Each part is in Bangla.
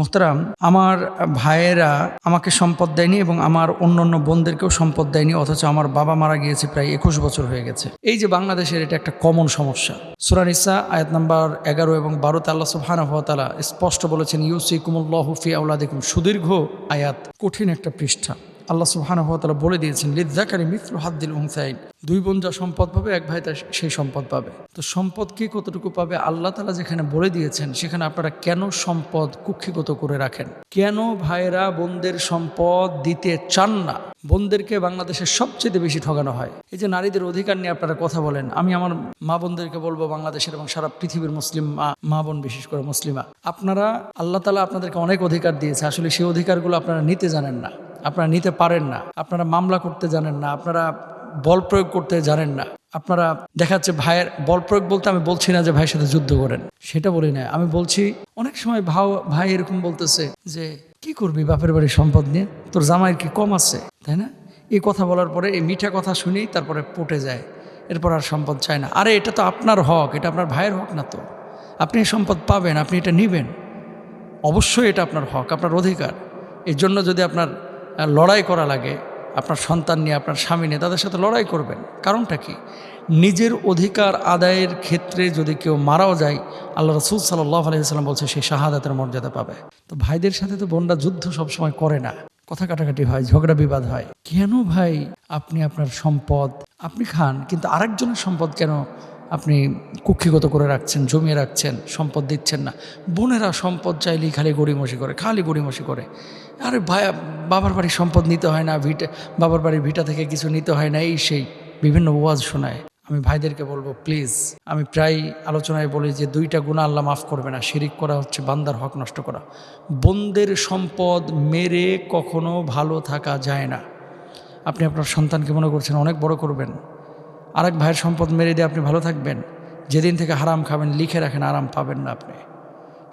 মুখতারাম আমার ভাইয়েরা আমাকে সম্পদ দেয়নি এবং আমার অন্য অন্য বোনদেরকেও সম্পদ দেয়নি, অথচ আমার বাবা মারা গিয়েছে প্রায় একুশ বছর হয়ে গেছে। এই যে বাংলাদেশের এটা একটা কমন সমস্যা। সুরানিসা আয়াত নাম্বার এগারো এবং বারোতে আল্লাহ তালা স্পষ্ট বলেছেন ইউসি কুমুল্লাহু ফি দেখুন সুদীর্ঘ আয়াত, কঠিন একটা পৃষ্ঠা। আল্লাহ সুবহানাহু ওয়া বলে দিয়েছেন লিদ্দাকারি মিথ্ল হাদ্দিল উংসাইন দুই বোন যা সম্পদ পাবে, এক ভাই তার সেই সম্পদ পাবে। তো সম্পদ কি কতটুকু পাবে? আল্লাহ তালা যেখানে বলে দিয়েছেন, সেখানে আপনারা কেন সম্পদ কুক্ষিগত করে রাখেন? কেন ভাইরা বোনদের সম্পদ দিতে চান না? বোনদেরকে বাংলাদেশের সবচেয়ে বেশি ঠগানো হয়। এই যে নারীদের অধিকার নিয়ে আপনারা কথা বলেন, আমি আমার মা বোনদেরকে বলব বাংলাদেশের এবং সারা পৃথিবীর মুসলিম মা মা বোন বিশেষ করে মুসলিমা, আপনারা, আল্লাহ তালা আপনাদেরকে অনেক অধিকার দিয়েছে, আসলে সেই অধিকারগুলো আপনারা নিতে জানেন না। আপনারা নিতে পারেন না, আপনারা মামলা করতে জানেন না, আপনারা বল প্রয়োগ করতে জানেন না, আপনারা দেখা যাচ্ছে ভাইয়ের বল প্রয়োগ বলতে আমি বলছি না যে ভাইয়ের সাথে যুদ্ধ করেন, সেটা বলি না। আমি বলছি, অনেক সময় ভাও, ভাই এরকম বলতেছে যে, কি করবি বাপের বাড়ির সম্পদ নিয়ে? তোর জামাইয়ের কি কম আছে? তাই না? এই কথা বলার পরে এই মিঠা কথা শুনেই তারপরে পটে যায়, এরপর আর সম্পদ চায় না। আরে, এটা তো আপনার হক, এটা আপনার ভাইয়ের হক না তো। আপনি সম্পদ পাবেন, আপনি এটা নেবেন। অবশ্যই এটা আপনার হক, আপনার অধিকার। এর জন্য যদি আপনার লড়াই করা লাগে, আপনার সন্তান নিয়ে, আপনার স্বামী নিয়ে, তাদের সাথে লড়াই করবেন। কারণটা কি? নিজের অধিকার আদায়ের ক্ষেত্রে যদি কেউ মারাও যায়, আল্লাহ রসুল সাল্লাহ আলহিহাল্লাম বলছে সেই শাহাদাতের মর্যাদা পাবে। তো ভাইদের সাথে তো বোনরা যুদ্ধ সবসময় করে না। কথা কাটাকাটি হয়, ঝগড়া বিবাদ হয়। কেন ভাই আপনি আপনার সম্পদ, আপনি খান, কিন্তু আরেকজনের সম্পদ কেন কুক্ষিগত করে রাখছেন, জমিয়ে রাখছেন, সম্পদ দিচ্ছেন না। বোনেরা সম্পদ চাইলেই খালি গড়িমসি করে, খালি গড়িমসি করে। আরে ভাই বাবার বাড়ির সম্পদ নিতে হয় না, ভিটা, বাবার বাড়ির ভিটা থেকে কিছু নিতে হয় না, এই সেই বিভিন্ন ওয়াজ শোনায়। আমি ভাইদেরকে বলব, প্লিজ, আমি প্রায় আলোচনায় বলি যে দুইটা গুণা আল্লাহ মাফ করবে না, শিরিক করা হচ্ছে বান্দার হক নষ্ট করা। বোনদের সম্পদ মেরে কখনো ভালো থাকা যায় না। আপনি আপনার সন্তানকে মনে করছেন অনেক বড় করবেন। আরেক ভাইয়ের সম্পদ মেরে দিয়ে আপনি ভালো থাকবেন। যেদিন থেকে হারাম খাবেন, লিখে রাখেন, আরাম পাবেন না আপনি।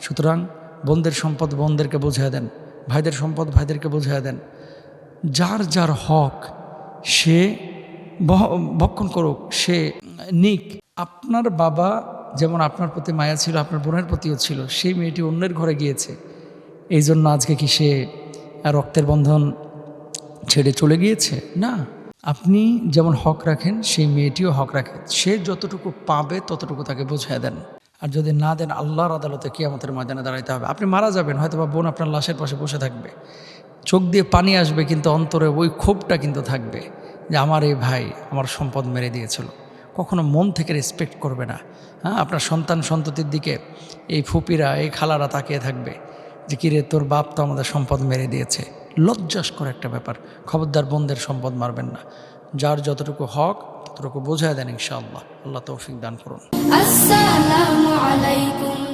সুতরাং বোনদের সম্পদ বোনদেরকে বুঝিয়ে দেন, ভাইদের সম্পদ ভাইদেরকে বুঝিয়ে দেন। যার যার হক, সে ভক্ষণ করুক, সে নিক। আপনার বাবা যেমন আপনার প্রতি মায়া ছিল, আপনার বোনের প্রতিও ছিল, সেই মেয়েটি অন্যের ঘরে গিয়েছে। এই জন্য আজকে কি সে রক্তের বন্ধন ছেড়ে চলে গিয়েছে? না। আপনি যেমন হক রাখেন, সেই মেয়েটিও হক রাখে। সে যতটুকু পাবে, ততটুকু তাকে বুঝিয়ে দেন। আর যদি না দেন, আল্লাহর আদালতে কিয়ামতের ময়দানে দাঁড়াইতে হবে। আপনি মারা যাবেন হয়তো বা বোন আপনার লাশের পাশে বসে থাকবে। চোখ দিয়ে পানি আসবে, কিন্তু অন্তরে ওই ক্ষোভটা কিন্তু থাকবে যে, আমার এই ভাই আমার সম্পদ মেরে দিয়েছিল। কখনো মন থেকে রেসপেক্ট করবে না। হ্যাঁ আপনার সন্তান সন্ততির দিকে এই ফুপিরা, এই খালারা তাকিয়ে থাকবে যে, কিরে, তোর বাপ তো আমাদের সম্পদ মেরে দিয়েছে। লজ্জাস্কর একটা ব্যাপার। খবরদার বন্ধের সম্পদ মারবেন না। যার যতটুকু হক, ততটুকু বোঝায় দেন ইনশাআল্লাহ। আল্লাহ তৌফিক দান করুন। আসসালামু আলাইকুম।